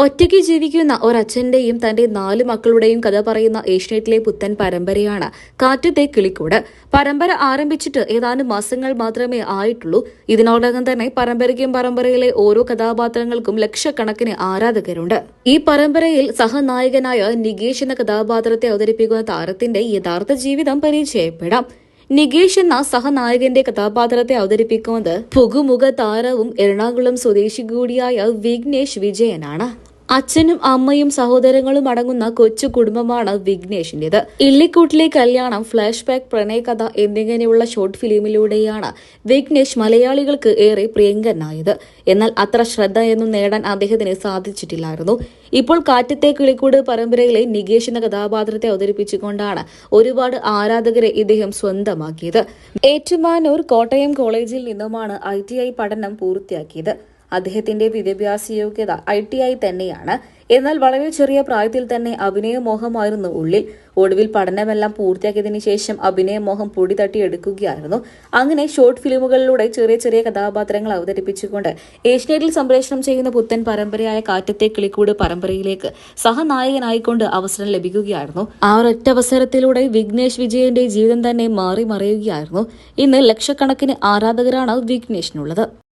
ഒറ്റയ്ക്ക് ജീവിക്കുന്ന ഒരച്ഛന്റെയും തന്റെ നാല് മക്കളുടെയും കഥ പറയുന്ന ഏഷ്യനെറ്റിലെ പുത്തൻ പരമ്പരയാണ് കാറ്റത്തെ കിളിക്കൂട്. പരമ്പര ആരംഭിച്ചിട്ട് ഏതാനും മാസങ്ങൾ മാത്രമേ ആയിട്ടുള്ളൂ. ഇതിനോടകം തന്നെ പരമ്പരയ്ക്കും പരമ്പരയിലെ ഓരോ കഥാപാത്രങ്ങൾക്കും ലക്ഷക്കണക്കിന് ആരാധകരുണ്ട്. ഈ പരമ്പരയിൽ സഹനായകനായ നികേഷ് എന്ന കഥാപാത്രത്തെ അവതരിപ്പിക്കുന്ന താരത്തിന്റെ യഥാർത്ഥ ജീവിതം പരിചയപ്പെടാം. നികേഷ് എന്ന സഹനായകന്റെ കഥാപാത്രത്തെ അവതരിപ്പിക്കുന്നത് പുകുമുഖ താരവും എറണാകുളം സ്വദേശി കൂടിയായ വിഘ്നേഷ് വിജയനാണ്. അച്ഛനും അമ്മയും സഹോദരങ്ങളും അടങ്ങുന്ന കൊച്ചു കുടുംബമാണ് വിഘ്നേഷിന്റേത് ഇള്ളിക്കൂട്ടിലെ കല്യാണം ഫ്ലാഷ് ബാക്ക് പ്രണയകഥ എന്നിങ്ങനെയുള്ള ഷോർട്ട് ഫിലിമിലൂടെയാണ് വിഘ്നേഷ് മലയാളികൾക്ക് ഏറെ പ്രിയങ്കരനായത്. എന്നാൽ അത്ര ശ്രദ്ധയൊന്നും നേടാൻ അദ്ദേഹത്തിന് സാധിച്ചിട്ടില്ലായിരുന്നു. ഇപ്പോൾ കാറ്റത്തെ കിളിക്കൂട് പരമ്പരയിലെ നികേഷ് എന്ന കഥാപാത്രത്തെ അവതരിപ്പിച്ചുകൊണ്ടാണ് ഒരുപാട് ആരാധകരെ ഇദ്ദേഹം സ്വന്തമാക്കിയത്. ഏറ്റുമാനൂർ കോട്ടയം കോളേജിൽ നിന്നുമാണ് ഐ പഠനം പൂർത്തിയാക്കിയത്. അദ്ദേഹത്തിന്റെ വിദ്യാഭ്യാസ യോഗ്യത ഐ ടി ഐ തന്നെയാണ്. എന്നാൽ വളരെ ചെറിയ പ്രായത്തിൽ തന്നെ അഭിനയമോഹമായിരുന്നു ഉള്ളിൽ. ഒടുവിൽ പഠനമെല്ലാം പൂർത്തിയാക്കിയതിനു ശേഷം അഭിനയമോഹം പൊടി തട്ടിയെടുക്കുകയായിരുന്നു അങ്ങനെ ഷോർട്ട് ഫിലിമുകളിലൂടെ ചെറിയ ചെറിയ കഥാപാത്രങ്ങൾ അവതരിപ്പിച്ചുകൊണ്ട് ഏഷ്യനെറ്റിൽ സംപ്രേഷണം ചെയ്യുന്ന പുത്തൻ പരമ്പരയായ കാറ്റത്തെ കിളിക്കൂട് പരമ്പരയിലേക്ക് സഹനായകനായിക്കൊണ്ട് അവസരം ലഭിക്കുകയായിരുന്നു. ആ ഒരൊറ്റ അവസരത്തിലൂടെ വിഘ്നേഷ് വിജയന്റെ ജീവിതം തന്നെ മാറി മറിയുകയായിരുന്നു. ഇന്ന് ലക്ഷക്കണക്കിന് ആരാധകരാണ് വിഘ്നേഷിനുള്ളത്.